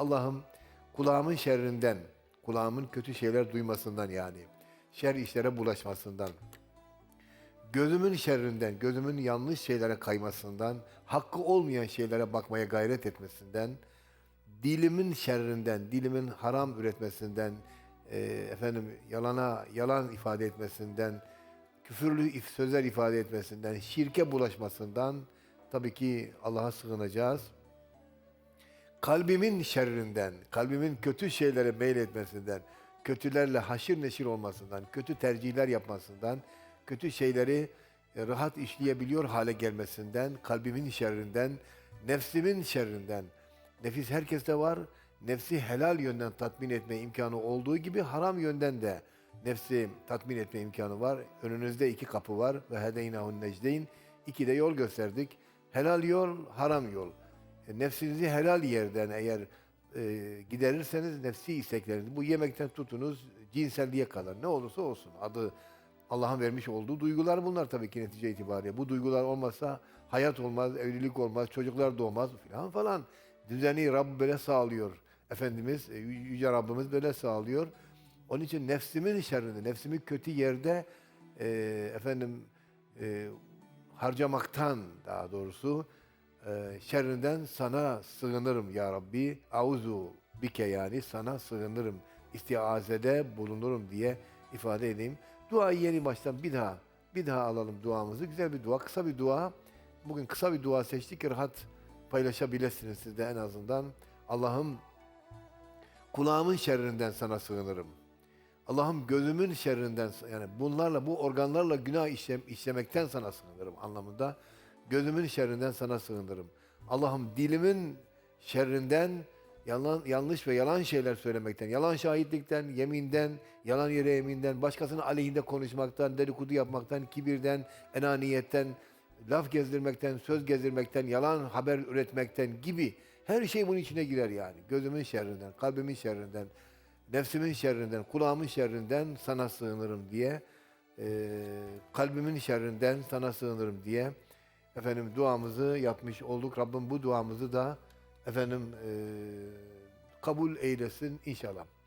Allah'ım kulağımın şerrinden, kulağımın kötü şeyler duymasından yani, şer işlere bulaşmasından, gözümün şerrinden, gözümün yanlış şeylere kaymasından, hakkı olmayan şeylere bakmaya gayret etmesinden, dilimin şerrinden, dilimin haram üretmesinden, e, efendim yalana yalan ifade etmesinden, küfürlü sözler ifade etmesinden, şirke bulaşmasından tabii ki Allah'a sığınacağız. Kalbimin şerrinden, kalbimin kötü şeylere meyletmesinden, kötülerle haşir neşir olmasından, kötü tercihler yapmasından, kötü şeyleri e, rahat işleyebiliyor hale gelmesinden, kalbimin şerrinden, nefsimin şerrinden. Nefis herkeste var. Nefsi helal yönden tatmin etme imkanı olduğu gibi haram yönden de nefsi tatmin etme imkanı var. Önünüzde iki kapı var ve hedeynahun necdeyn. İki de yol gösterdik. Helal yol, haram yol. E, Nefsinizi helal yerden eğer e, giderirseniz nefsi isteklerinizi bu yemekten tutunuz cinselliğe kadar ne olursa olsun adı Allah'ın vermiş olduğu duygular bunlar tabii ki netice itibariyle. Bu duygular olmazsa hayat olmaz, evlilik olmaz, çocuklar doğmaz falan falan. Düzeni Rabb böyle sağlıyor. Efendimiz, e, Yü- Yüce Rabbimiz böyle sağlıyor. Onun için nefsimin şerrinde, nefsimi kötü yerde e, efendim e, harcamaktan daha doğrusu şerrinden sana sığınırım ya Rabbi. Auzu bike yani sana sığınırım. İstiazede bulunurum diye ifade edeyim. Duayı yeni baştan bir daha bir daha alalım duamızı. Güzel bir dua, kısa bir dua. Bugün kısa bir dua seçtik rahat paylaşabilirsiniz siz de en azından. Allah'ım kulağımın şerrinden sana sığınırım. Allah'ım gözümün şerrinden yani bunlarla bu organlarla günah işlem, işlemekten sana sığınırım anlamında. Gözümün şerrinden sana sığınırım. Allah'ım dilimin şerrinden yalan, yanlış ve yalan şeyler söylemekten, yalan şahitlikten, yeminden, yalan yere yeminden, başkasının aleyhinde konuşmaktan, dedikodu yapmaktan, kibirden, enaniyetten, laf gezdirmekten, söz gezdirmekten, yalan haber üretmekten gibi her şey bunun içine girer yani. Gözümün şerrinden, kalbimin şerrinden, nefsimin şerrinden, kulağımın şerrinden sana sığınırım diye, eee, kalbimin şerrinden sana sığınırım diye efendim duamızı yapmış olduk. Rabbim bu duamızı da efendim eee, kabul eylesin inşallah.